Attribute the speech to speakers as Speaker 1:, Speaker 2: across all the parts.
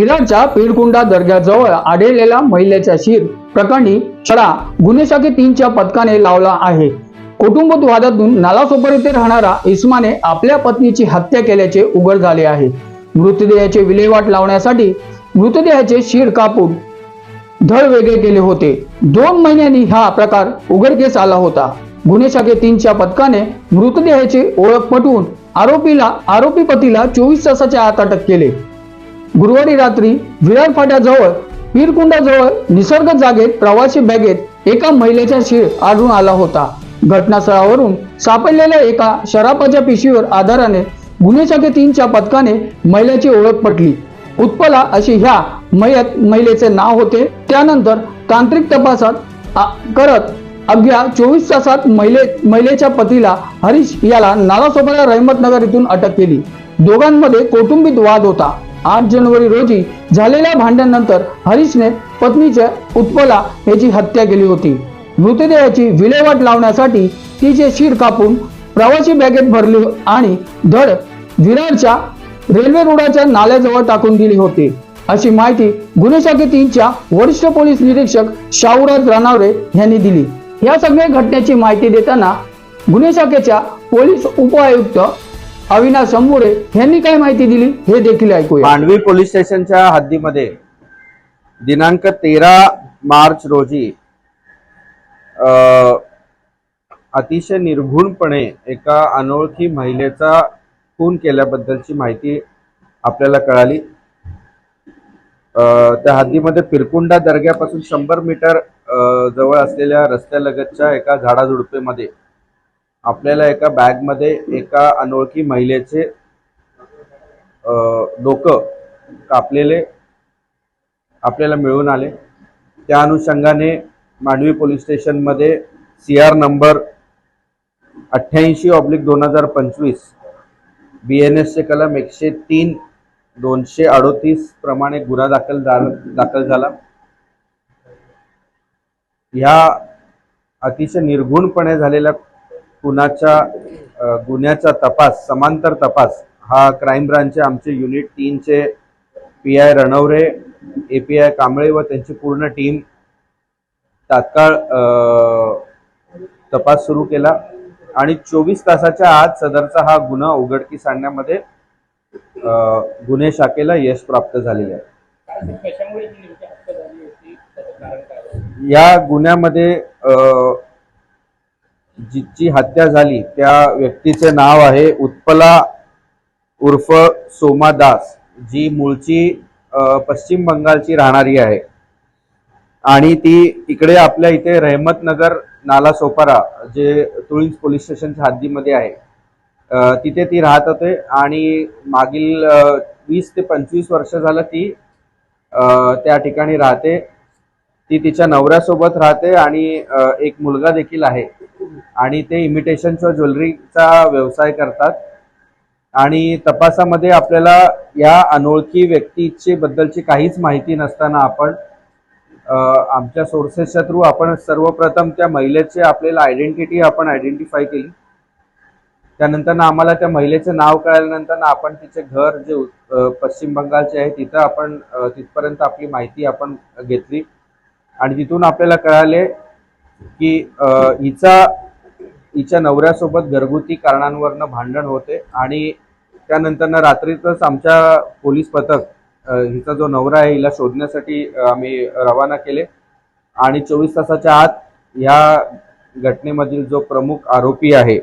Speaker 1: विराटच्या पीडकुंडा दर्ग्याजवळ आढळलेला महिलेच्या शिर प्रकरणी छडा गुन्हे शाखे तीनच्या पथकाने लावला आहे. कुटुंब वादातून नालासोपर येथे राहणारा इस्माने आपल्या पत्नीची हत्या केल्याचे उघड झाले आहे. मृतदेहाचे विल्हेवाट लावण्यासाठी मृतदेहाचे शिर कापून धड वेगळे केले होते. दोन महिन्यांनी हा प्रकार उघडकीस आला होता. गुन्हे शाखे तीनच्या पथकाने मृतदेहाची ओळख पटवून आरोपीला आरोपी पतीला चोवीस तासाच्या आत अटक केले. गुरुवारी रात्री विरार फाट्याजवळ पीरकुंडाजवळ निसर्ग जागेत प्रवासी बॅगेत एका महिलेचा शीर आढळून आला होता. घटनास्थळावरून सापडलेल्या एका शराबाच्या पिशवीवर आधाराने गुन्हे शाखे तीनच्या पथकाने महिलेची ओळख पटली. उत्पला अशी ह्या मयत महिलेचे नाव होते. त्यानंतर तांत्रिक तपासात करत अवघ्या चोवीस तासात महिले महिलेच्या पतीला हरीश याला नालासोपारा रहमतनगर इथून अटक केली. दोघांमध्ये कौटुंबिक वाद होता. आठ जानेवारी रोजी झालेल्या भांडणानंतर हरीशने पत्नीच्या उत्पला याची हत्या केली होती. मृतदेहाची विल्हेवाट लावण्यासाठी तिचे शिर कापून प्रवासी बॅगेत भरली आणि धड विरारच्या रेल्वे रोडाच्या नाल्याजवळ टाकून दिली होती. अशी माहिती गुन्हे शाखे तीनच्या वरिष्ठ पोलीस निरीक्षक शाहूराज रानावरे यांनी दिली. या सगळ्या घटनेची माहिती देताना गुन्हे शाखेच्या पोलीस उपआयुक्त अविनाश शंभुरे यांनी काय माहिती दिली? हे देखील ऐकूया.
Speaker 2: मांडवी पोलीस स्टेशनच्या हद्दीमध्ये दिनांक तेरा मार्च रोजी अतिशय निर्घुणपणे एका अनोळखी महिलेचा खून केल्याबद्दलची माहिती आपल्याला कळाली. त्या हद्दीमध्ये पिरकुंडा दर्ग्यापासून शंभर मीटर जवळ असलेल्या रस्त्यालगतच्या एका झाडाझुडपेमध्ये आपल्याला एका बॅगमध्ये एका अनोळखी महिलेचे डोकं कापलेले आपल्याला मिळून आले. त्या अनुषंगाने मांडवी पोलीस स्टेशनमध्ये सी आर नंबर अठ्ठ्याऐंशी ऑब्लिक दोन हजार पंचवीस बी एन एसचे कलम एकशे तीन दोनशे अडोतीस प्रमाणे गुन्हा दाखल दाखल झाला. ह्या अतिशय निर्घुणपणे झालेल्या खुनाच्या गुन्ह्याचा तपास समांतर तपास हा क्राईम ब्रांचचे आमचे unit तीनचे P I Ranaware A P I Kamble व त्यांची पूर्ण टीम तात्काळ तपास सुरू केला. आणि चोवीस तासाच्या आत सदरचा हा गुन्हा उघडकीस आणण्यामध्ये गुन्हे शाखेला यश प्राप्त झालेले आहे. या गुन्ह्यामध्ये अ, जिची हत्या झाली त्या व्यक्तीचे नाव आहे उत्पला उर्फ सोमा दास जी मूळची पश्चिम बंगालची राहणारी आहे. आणि ती इकडे आपल्या इथे रहमतनगर नाला सोपारा जे तुळींज पोलीस स्टेशनच्या हद्दीमध्ये आहे. तिथे ती राहत होते आणि मागील वीस ते पंचवीस वर्ष झालं ती त्या ठिकाणी राहते. ती तिच्या नवऱ्यासोबत राहते आणि एक मुलगा देखील आहे. आणि ते इमिटेशनच्या ज्वेलरीचा व्यवसाय करतात. आणि तपासामध्ये आपल्याला या अनोळखी व्यक्तीचे बद्दलची काहीच माहिती नसताना आपण आमच्या सोर्सेसच्या थ्रू आपण सर्वप्रथम त्या महिलेचे आपल्याला आयडेंटिटी आपण आयडेंटिफाय केली. त्यानंतर आम्हाला त्या महिलेचं नाव कळल्यानंतर आपण तिचे घर जे पश्चिम बंगालचे आहे तिथं आपण तिथपर्यंत आपली माहिती आपण घेतली. आणि तिथून आपल्याला कळाले की हिचा हिच्या नवऱ्यासोबत घरगुती कारणांवरनं भांडण होते आणि त्यानंतरनं रात्रीतच आमच्या पोलीस पथक हिचा जो नवरा आहे हिला शोधण्यासाठी आम्ही रवाना केले. आणि चोवीस तासाच्या आत ह्या घटनेमधील जो प्रमुख आरोपी आहे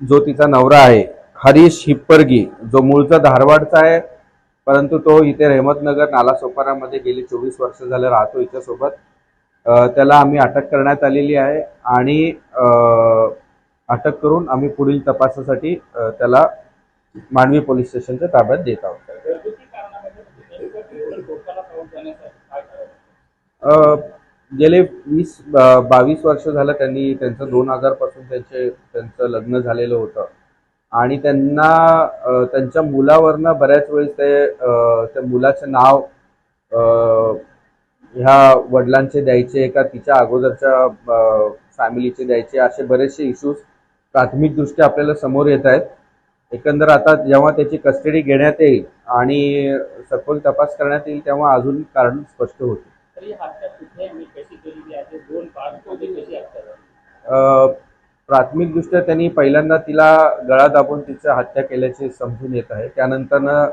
Speaker 2: जो तिचा नवरा आहे हरीश हिप्परगी जो मूळचा धारवाडचा आहे परंतु तो इथे रहमतनगर नालासोपारामध्ये गेली चोवीस वर्ष झालं राहतो हिच्यासोबत. त्याला आम्ही अटक करण्यात आलेली आहे आणि अटक करून आम्ही पुढील तपासासाठी त्याला मांडवी पोलीस स्टेशनच्या ताब्यात देत आहोत. गेले वीस बावीस वर्ष झालं त्यांनी त्यांचं दोन हजारपासून त्यांचे त्यांचं लग्न झालेलं होतं. आणि त्यांना त्यांच्या मुलावरनं बऱ्याच वेळेस ते त्या मुलाचं नाव अ, ह्या वडिलांचे द्यायचे का तिच्या अगोदरच्या फॅमिलीचे द्यायचे असे बरेचसे इश्यूज प्राथमिकदृष्ट्या आपल्याला समोर येत आहेत. एकंदर आता जेव्हा त्याची कस्टडी घेण्यात येईल आणि सखोल तपास करण्यात येईल तेव्हा अजून कारण स्पष्ट होते प्राथमिकदृष्ट्या त्यांनी पहिल्यांदा तिला गळा दाबून तिचं हत्या केल्याचे समजून येत आहे. त्यानंतरनं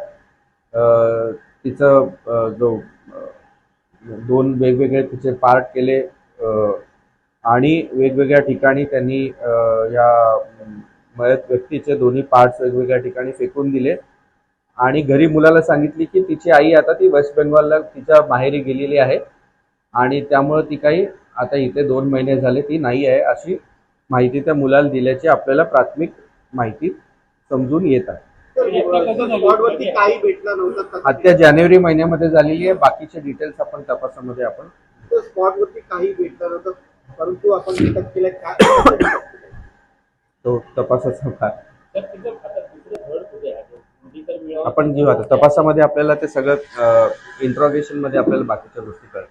Speaker 2: तिचं जो दोन वेगवेगळे तिचे पार्ट केले आणि वेगवेगळ्या ठिकाणी त्यांनी या मयत व्यक्तीचे दोन्ही पार्ट्स वेगवेगळ्या ठिकाणी फेकून दिले. आणि घरी मुलाला सांगितली की तिची आई आता ती वेस्ट बेंगॉलला तिच्या माहेरी गेलेली आहे. आणि त्यामुळं ती काही आता इथे दोन महिने झाले ती नाही आहे अशी माहिती त्या मुलाला दिल्याची आपल्याला प्राथमिक माहिती समजून येत आहे.
Speaker 3: स्पॉटवरती काही भेटलं नव्हतं?
Speaker 2: हत्या जानेवारी महिन्यामध्ये झालेली आहे. बाकीचे डिटेल्स आपण तपासामध्ये आपण
Speaker 3: तर स्पॉटवरती काही भेटलं नव्हतं. परंतु आपण अटक केलं काय
Speaker 2: तो तपासाचा भाग
Speaker 4: आता
Speaker 2: आपण घेऊ आता तपासामध्ये आपल्याला ते सगळं इंट्रॉगेशनमध्ये आपल्याला बाकीच्या गोष्टी कळतात.